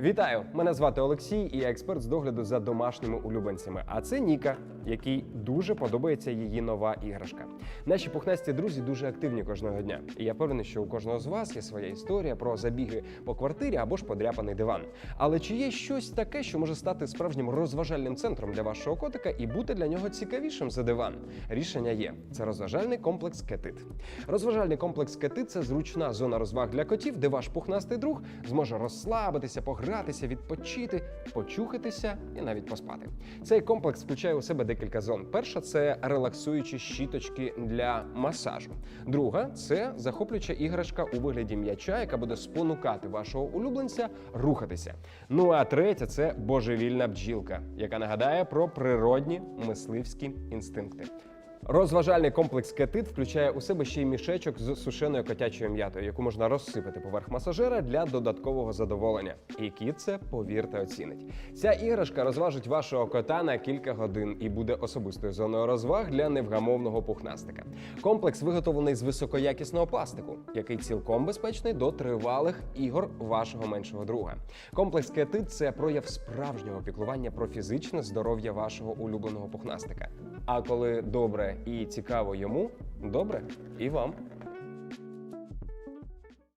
Вітаю! Мене звати Олексій, і я експерт з догляду за домашніми улюбленцями. А це Ніка, якій дуже подобається її нова іграшка. Наші пухнасті друзі дуже активні кожного дня. І я певний, що у кожного з вас є своя історія про забіги по квартирі або ж подряпаний диван. Але чи є щось таке, що може стати справжнім розважальним центром для вашого котика і бути для нього цікавішим за диван? Рішення є: це розважальний комплекс Кетит. Розважальний комплекс Кетит це зручна зона розваг для котів, де ваш пухнастий друг зможе розслабитися, погратися, відпочити, почухатися і навіть поспати. Цей комплекс включає у себе декілька зон. Перша це релаксуючі щіточки для масажу. Друга це захоплююча іграшка у вигляді м'яча, яка буде спонукати вашого улюбленця рухатися. Ну а третя це божевільна бджілка, яка нагадає про природні мисливські інстинкти. Розважальний комплекс кетит включає у себе ще й мішечок з сушеною котячою м'ятою, яку можна розсипати поверх масажера для додаткового задоволення. І кіт це, повірте, оцінить. Ця іграшка розважить вашого кота на кілька годин і буде особистою зоною розваг для невгамовного пухнастика. Комплекс виготовлений з високоякісного пластику, який цілком безпечний до тривалих ігор вашого меншого друга. Комплекс кетит це прояв справжнього піклування про фізичне здоров'я вашого улюбленого пухнастика. А коли добре і цікаво йому, добре і вам.